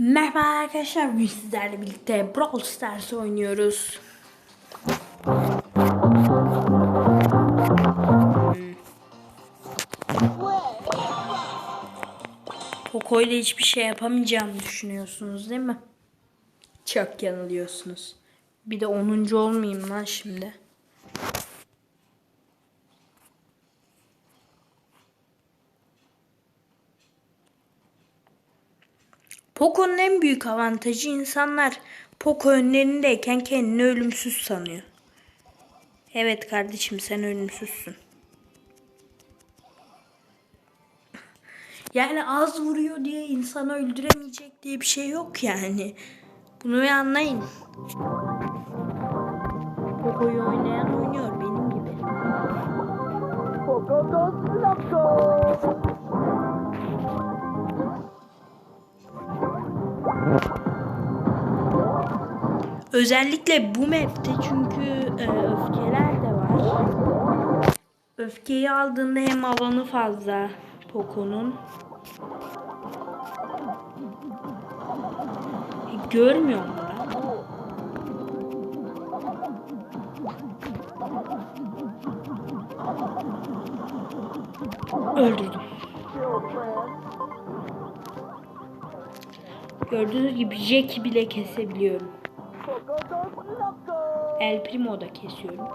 Merhaba arkadaşlar, bugün sizlerle birlikte Brawl Stars oynuyoruz. Poco ile hiçbir şey yapamayacağımı düşünüyorsunuz değil mi? Çok yanılıyorsunuz. Bir de 10. olmayayım lan şimdi. Poco'nun en büyük avantajı insanlar Poco önlerindeyken kendini ölümsüz sanıyor. Evet kardeşim sen ölümsüzsün. Yani az vuruyor diye insanı öldüremeyecek diye bir şey yok yani. Bunu bir anlayın. Poco'yu oynayan oynuyor benim gibi. Özellikle bu map'te çünkü e, öfkeler de var. Öfkeyi aldığında hem alanı fazla Poco'nun. E, görmüyor mu Gördüğünüz gibi Jack'i bile kesebiliyorum. El Primo da kesiyorum.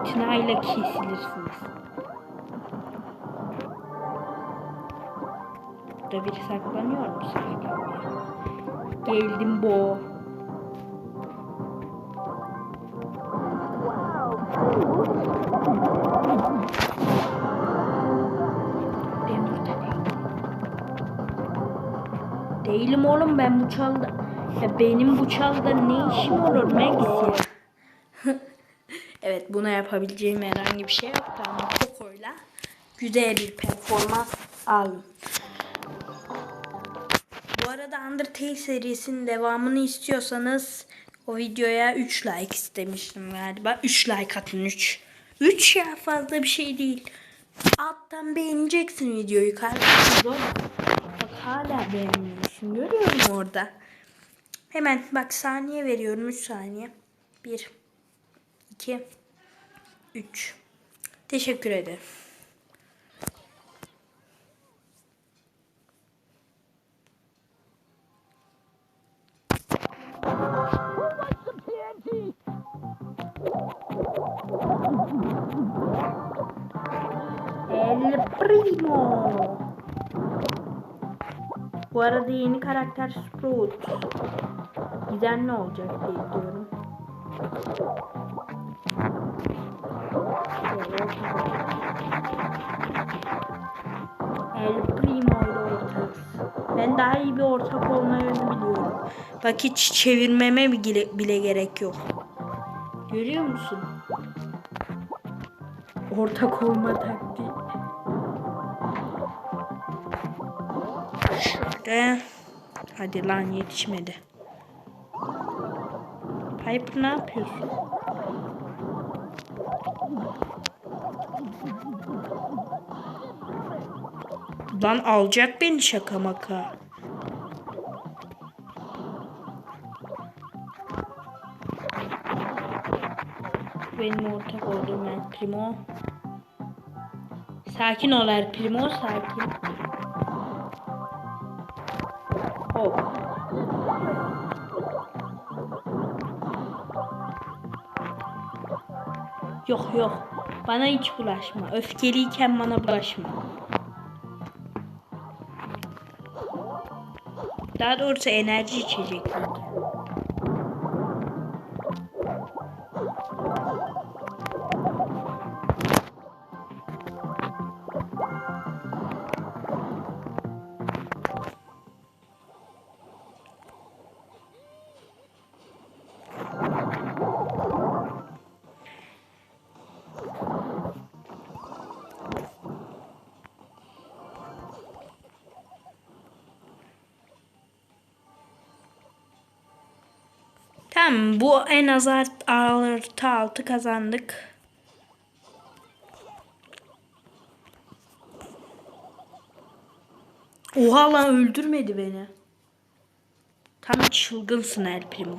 İtinayla kesilirsiniz. Burada biri saklanıyor mu? Geldim bo. Demir Değilim oğlum ben bu çalda. Ya benim bu çalda ne işim olur Max ya? evet buna yapabileceğim herhangi bir şey yoktu ama Poco'yla güzel bir performans aldım. Bu arada Undertale serisinin devamını istiyorsanız o videoya 3 like istemiştim galiba. 3 like atın 3. 3 ya fazla bir şey değil. Alttan beğeneceksin videoyu kardeşim. Hala beğenmiyorsun. Görüyor musun orada? Hemen bak saniye veriyorum. 3 saniye. 1 2 3 Teşekkür ederim. El Primo. Bu arada yeni karakter Sprout. Gizemli olacak diye diyorum. El Primo ile. Ben daha iyi bir ortak olma yönü biliyorum. Bak hiç çevirmeme bile, bile gerek yok. Görüyor musun? Ortak olma taktiği. Şöyle. Hadi lan yetişmedi. Piper ne yapıyorsun? Lan alacak beni şaka maka. Benim ortak olduğum El Primo. Sakin ol El Primo sakin. Hop. Yok yok. Bana hiç bulaşma. Öfkeliyken bana bulaşma. Daha doğrusu enerji içecekler. Tamam bu en az art- artı altı kazandık. Oha lan öldürmedi beni. Tam çılgınsın El Primo.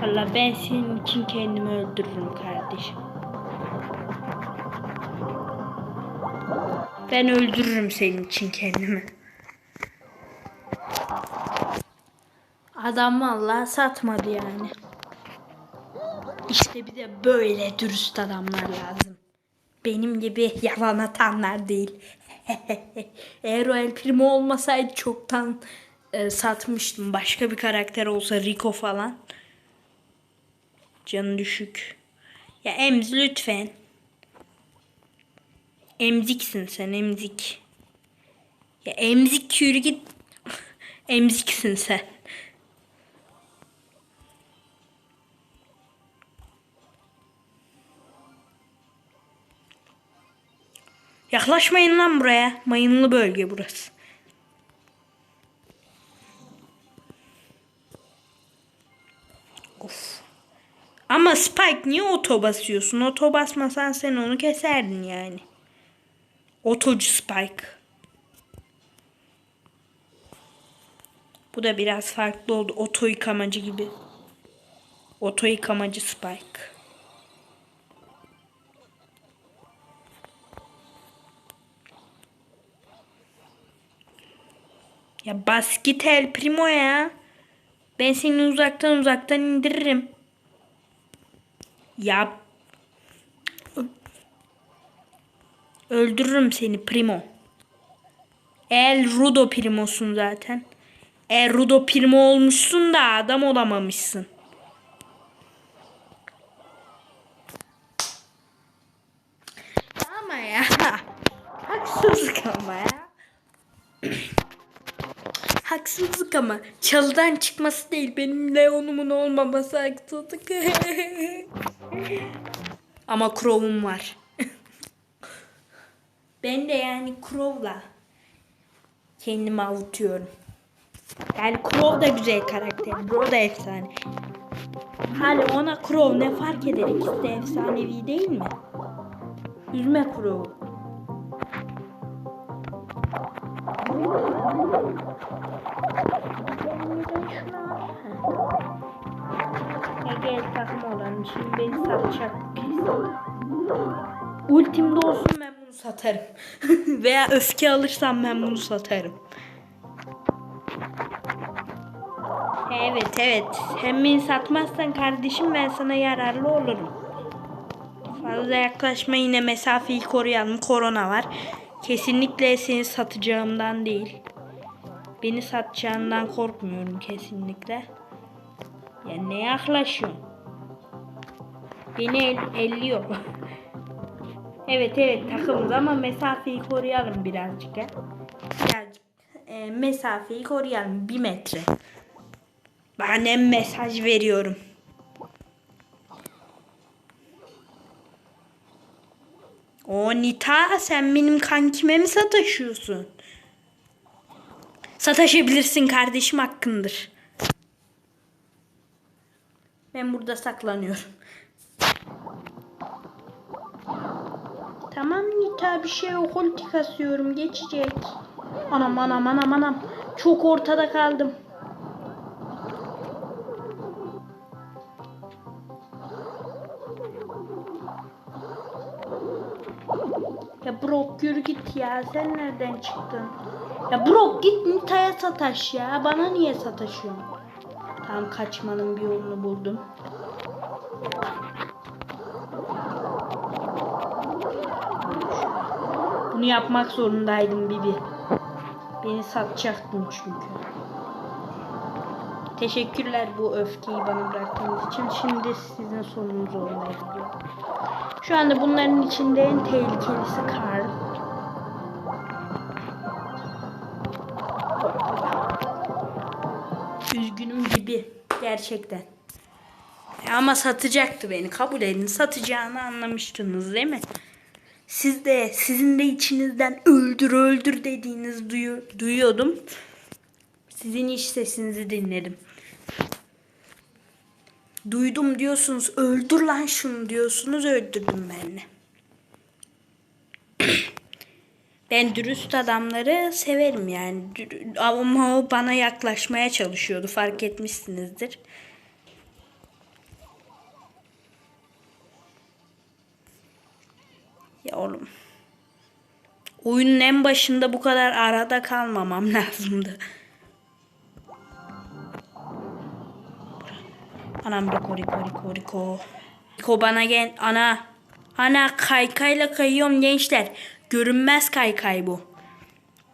Valla ben senin için kendimi öldürürüm kardeşim. Ben öldürürüm senin için kendimi. Adam vallahi satmadı yani. İşte bize böyle dürüst adamlar lazım. Benim gibi yalan atanlar değil. Eğer o El Primo olmasaydı çoktan e, satmıştım. Başka bir karakter olsa Rico falan. Canı düşük. Ya Emz lütfen. Emziksin sen emzik. Ya emzik yürü. Emziksin sen. Yaklaşmayın lan buraya. Mayınlı bölge burası. Of. Ama Spike niye oto basıyorsun? Oto basmasan sen onu keserdin yani. Otocu Spike. Bu da biraz farklı oldu. Oto yıkamacı gibi. Oto yıkamacı Spike. Ya bas git El Primo ya. Ben seni uzaktan uzaktan indiririm. Ya öldürürüm seni Primo. El Rudo Primo'sun zaten. El Rudo Primo olmuşsun da adam olamamışsın. Ama ya. Haksızlık ama ya. Haksızlık ama çalıdan çıkması değil benim Leon'umun olmaması haksızlık. ama Crow'um var. ben de yani Crow'la kendimi avutuyorum. Yani Crow da güzel karakter. Bro da efsane. Hali ona Crow ne fark eder? İkisi de efsanevi değil mi? Üzme Crow'u. Ege takım olan şimdi beni satacak. Ultimde olsun ben bunu satarım. Veya öfke alırsam ben bunu satarım. Evet evet. Hem beni satmazsan kardeşim ben sana yararlı olurum. Fazla yaklaşma yine mesafeyi koruyalım. Korona var. Kesinlikle seni satacağımdan değil. Beni satacağından korkmuyorum kesinlikle. Ya ne yaklaşıyorsun? Beni el, elliyor. evet evet takımız ama mesafeyi koruyalım birazcık. He. Birazcık e, mesafeyi koruyalım. Bir metre. Ben mesaj veriyorum. O Nita sen benim kankime mi sataşıyorsun? Sataşabilirsin kardeşim hakkındır. Ben burada saklanıyorum. Tamam Nita bir şey yok ulti kasıyorum geçecek. Anam anam anam anam. Çok ortada kaldım. Ya Brock yürü git ya. Sen nereden çıktın? Ya Brock git Nita'ya sataş ya. Bana niye sataşıyorsun? Tam kaçmanın bir yolunu buldum. Bunu yapmak zorundaydım Bibi. Beni satacaktın çünkü. Teşekkürler bu öfkeyi bana bıraktığınız için. Şimdi sizin sonunuz olmaya. Şu anda bunların içinde en tehlikelisi Karl. Üzgünüm gibi gerçekten. Ama satacaktı beni. Kabul edin. Satacağını anlamıştınız değil mi? Siz de sizin de içinizden öldür öldür dediğiniz duyu, duyuyordum. Sizin iş sesinizi dinledim. Duydum diyorsunuz öldür lan şunu diyorsunuz öldürdüm ben. Ben dürüst adamları severim yani. Ama o bana yaklaşmaya çalışıyordu. Fark etmişsinizdir. Ya oğlum. Oyunun en başında bu kadar arada kalmamam lazımdı. Anam riko riko riko riko. Riko bana gel ana. Ana kaykayla kayıyorum gençler. Görünmez kaykay bu.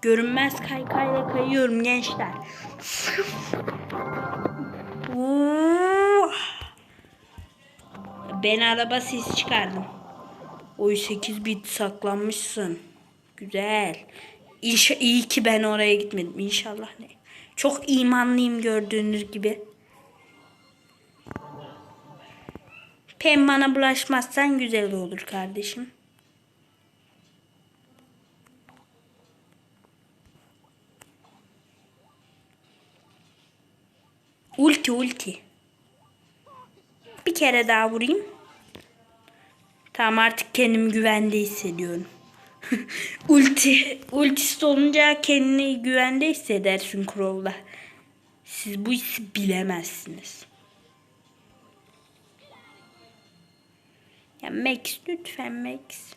Görünmez kaykayla kayıyorum gençler. Ben araba sesi çıkardım. Oy 8 bit saklanmışsın. Güzel. İnşa iyi ki ben oraya gitmedim. İnşallah ne. Çok imanlıyım gördüğünüz gibi. Pem bana bulaşmazsan güzel olur kardeşim. Ulti ulti. Bir kere daha vurayım. Tamam artık kendimi güvende hissediyorum. Ulti, ultisi olunca kendini güvende hissedersin Crow'la. Siz bu hissi bilemezsiniz. Ya Max lütfen Max.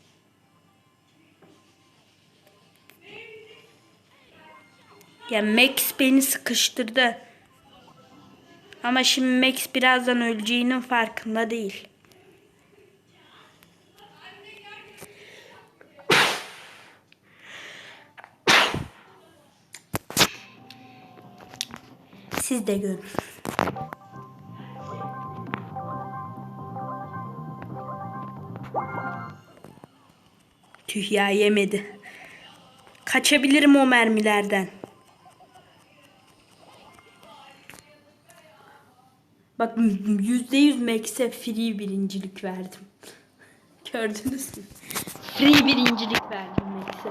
Ya Max beni sıkıştırdı. Ama şimdi Max birazdan öleceğinin farkında değil. Siz de görün. Tüh ya yemedi. Kaçabilirim o mermilerden. Bak yüzde yüz Max'e free birincilik verdim. Gördünüz mü? Free birincilik verdim Max'e.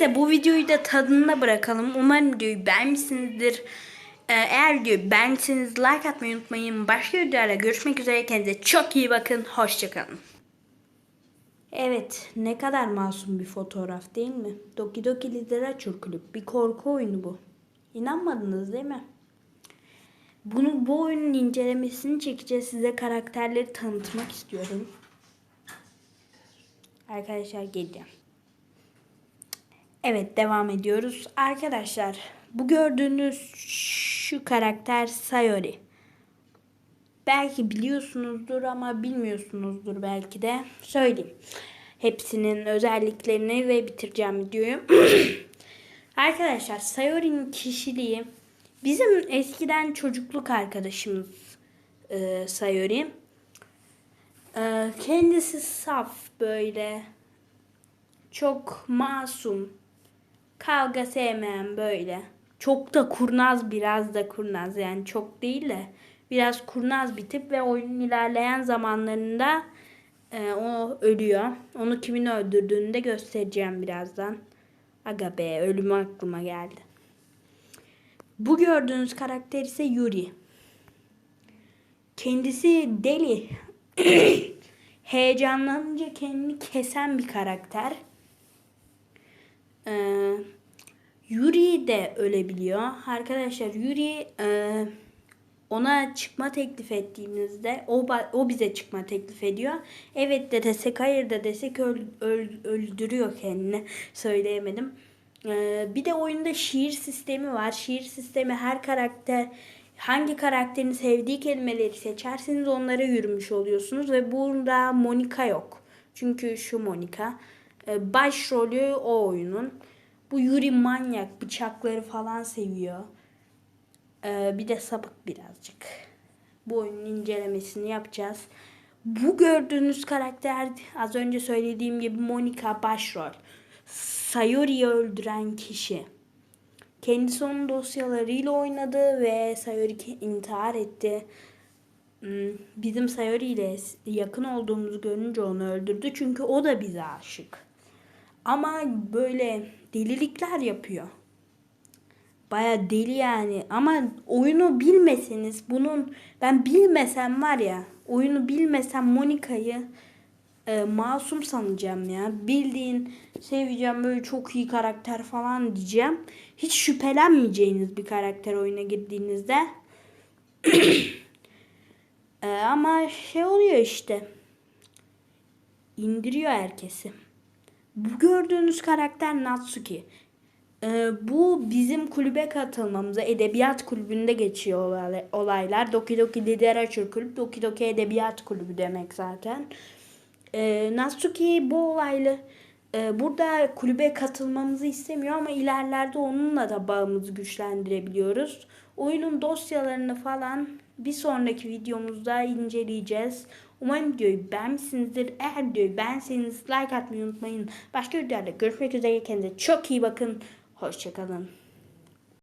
Neyse bu videoyu da tadına bırakalım. Umarım videoyu beğenmişsinizdir. Ee, Eğer videoyu beğendiyseniz like atmayı unutmayın. Başka videolarla görüşmek üzere. Kendinize çok iyi bakın. Hoşçakalın. Evet, ne kadar masum bir fotoğraf değil mi? Doki Doki Literature Kulüp. Bir korku oyunu bu. İnanmadınız değil mi? Bunu bu oyunun incelemesini çekeceğiz. Size karakterleri tanıtmak istiyorum. Arkadaşlar geleceğim. Evet devam ediyoruz. Arkadaşlar bu gördüğünüz şu karakter Sayori. Belki biliyorsunuzdur ama bilmiyorsunuzdur belki de. Söyleyeyim. Hepsinin özelliklerini ve bitireceğim videoyu. Arkadaşlar Sayori'nin kişiliği bizim eskiden çocukluk arkadaşımız e, Sayori. E, kendisi saf böyle çok masum kavga sevmeyen böyle. Çok da kurnaz biraz da kurnaz yani çok değil de biraz kurnaz bir tip ve oyunun ilerleyen zamanlarında e, o ölüyor. Onu kimin öldürdüğünü de göstereceğim birazdan. Aga be ölümü aklıma geldi. Bu gördüğünüz karakter ise Yuri. Kendisi deli. Heyecanlanınca kendini kesen bir karakter. Ee, Yuri de ölebiliyor. Arkadaşlar Yuri e, ona çıkma teklif ettiğimizde o, o bize çıkma teklif ediyor. Evet de desek hayır da desek öl- öl- öldürüyor kendini. Söyleyemedim. Ee, bir de oyunda şiir sistemi var. Şiir sistemi her karakter hangi karakterin sevdiği kelimeleri seçerseniz onlara yürümüş oluyorsunuz ve burada Monika yok. Çünkü şu Monika e, başrolü o oyunun. Bu Yuri manyak bıçakları falan seviyor. Ee, bir de sapık birazcık. Bu oyunun incelemesini yapacağız. Bu gördüğünüz karakter az önce söylediğim gibi Monika başrol. Sayori'yi öldüren kişi. Kendisi onun dosyalarıyla oynadı ve Sayori intihar etti. Hmm, Bizim Sayori ile yakın olduğumuzu görünce onu öldürdü. Çünkü o da bize aşık. Ama böyle delilikler yapıyor. Baya deli yani ama oyunu bilmeseniz bunun ben bilmesem var ya oyunu bilmesem Monika'yı e, masum sanacağım ya. Bildiğin seveceğim böyle çok iyi karakter falan diyeceğim. Hiç şüphelenmeyeceğiniz bir karakter oyuna girdiğinizde. E, ama şey oluyor işte. İndiriyor herkesi. Bu gördüğünüz karakter Natsuki. Ee, bu bizim kulübe katılmamıza edebiyat kulübünde geçiyor olay- olaylar. Doki Doki Literature Kulüp, Doki Doki Edebiyat Kulübü demek zaten. Ee, Natsuki bu olaylı e, burada kulübe katılmamızı istemiyor ama ilerlerde onunla da bağımızı güçlendirebiliyoruz. Oyunun dosyalarını falan bir sonraki videomuzda inceleyeceğiz. Umarım videoyu beğenmişsinizdir. Eğer videoyu beğenseniz like atmayı unutmayın. Başka videolarda görüşmek üzere. Kendinize çok iyi bakın. Hoşçakalın.